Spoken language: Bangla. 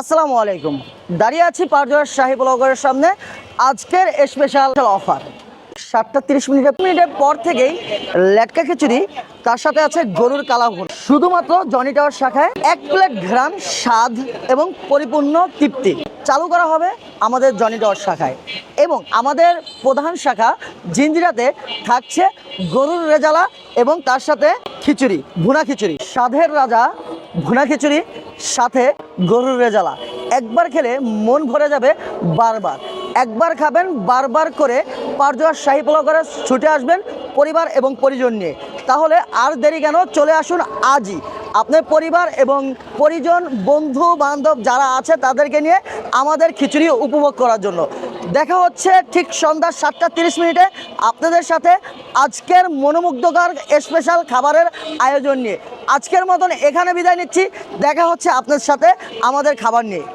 আসসালামু আলাইকুম। দাঁড়িয়ে আছি পারজোয়ার শাহী ব্লগারের সামনে। আজকের স্পেশাল অফার সাতটা তিরিশ মিনিটের মিনিটের পর থেকেই লেটকা খিচুড়ি, তার সাথে আছে গরুর কালাভুন শুধুমাত্র জনি টাওয়ার শাখায় এক প্লেট ঘ্রাণ, স্বাদ এবং পরিপূর্ণ তৃপ্তি। চালু করা হবে আমাদের জনি টাওয়ার শাখায়। এবং আমাদের প্রধান শাখা জিঞ্জিরাতে থাকছে গরুর রেজালা এবং তার সাথে খিচুড়ি, ভুনা খিচুড়ি। স্বাদের রাজা ভুনা খিচুড়ি, সাথে গরুর রেজালা। একবার খেলে মন ভরে যাবে বারবার। একবার খাবেন, বারবার করে পারজোয়ার শাহী পোলাও করে ছুটে আসবেন পরিবার এবং পরিজন নিয়ে। তাহলে আর দেরি কেন? চলে আসুন আজই। আপনার পরিবার এবং পরিজন, বন্ধু, বান্ধব যারা আছে তাদেরকে নিয়ে আমাদের খিচুড়ি উপভোগ করার জন্য। দেখা হচ্ছে ঠিক সন্ধ্যা সাতটা তিরিশ মিনিটে আপনাদের সাথে আজকের মনোমুগ্ধকর স্পেশাল খাবারের আয়োজন নিয়ে। আজকের মতন এখানে বিদায় নিচ্ছি। দেখা হচ্ছে আপনার সাথে আমাদের খাবার নিয়ে।